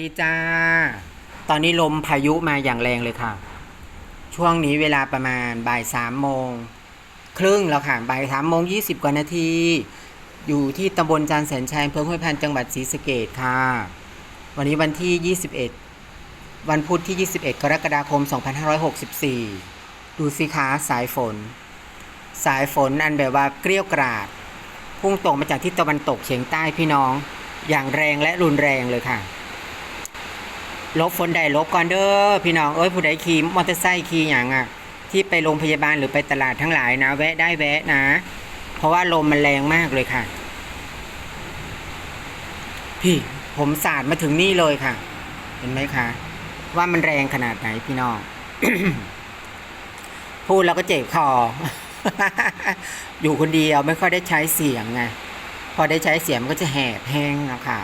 ดีจ้า ตอนนี้ลมพายุมาอย่างแรงเลยค่ะ ช่วงนี้เวลาประมาณบ่ายสามโมง ครึ่งแล้วค่ะบ่ายสามโมงยี่สิบกว่านาที อยู่ที่ตำบลจานแสนชัยอำเภอห้วยพันจังหวัดศรีสะเกดค่ะ วันนี้วันที่21วันพุธที่21กรกฎาคม2564ดูสิคะสายฝน สายฝนอันแบบว่าเกลี้ยกราด พุ่งตกมาจากทิศตะวันตกเฉียงใต้พี่น้อง อย่างแรงและรุนแรงเลยค่ะ ลบฝนใดลบก่อนเด้อพี่น้องเอ้ยผู้ใดขี่มอเตอร์ไซค์ขี่อย่างอะ ที่ไปโรงพยาบาลหรือไปตลาดทั้งหลายนะ แวะได้แวะนะ เพราะว่าลมมันแรงมากเลยค่ะ พี่ผมสาดมาถึงนี่เลยค่ะ เห็นไหมคะว่ามันแรงขนาดไหนพี่น้องพูดแล้วก็เจ็บคออยู่คนเดียวไม่ค่อยได้ใช้เสียงไงพอได้ใช้เสียงมันก็จะแหบแห้งนะค่ะ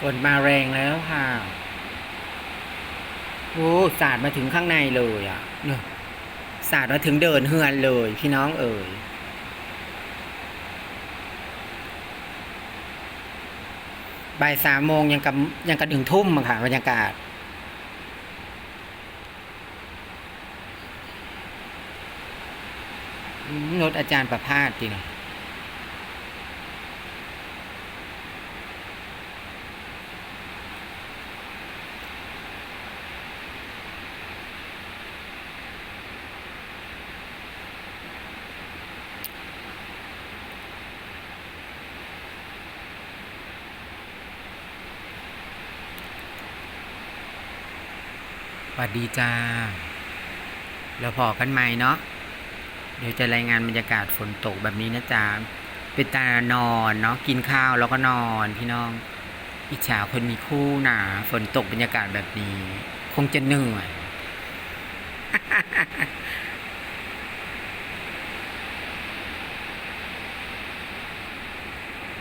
ฝนมาแรงแล้วค่ะโอ้สาดมาถึงข้างในเลยอะเนี่ยสาดมาถึงเดินเฮือนเลย พี่น้องเอ๋ยบ่ายสามโมงยังกับยังกับถึงทุ่มอะค่ะบรรยากาศอืมรถอาจารย์ประพาสจริง สวัสดีจ้า เราพอกันไหมเนาะ เดี๋ยวจะรายงานบรรยากาศฝนตกแบบนี้นะจ๊ะเป็นตานอนเนาะ กินข้าวแล้วก็นอนพี่น้อง อิจฉาคนมีคู่หนาฝนตกบรรยากาศแบบนี้ คงจะเหนื่อย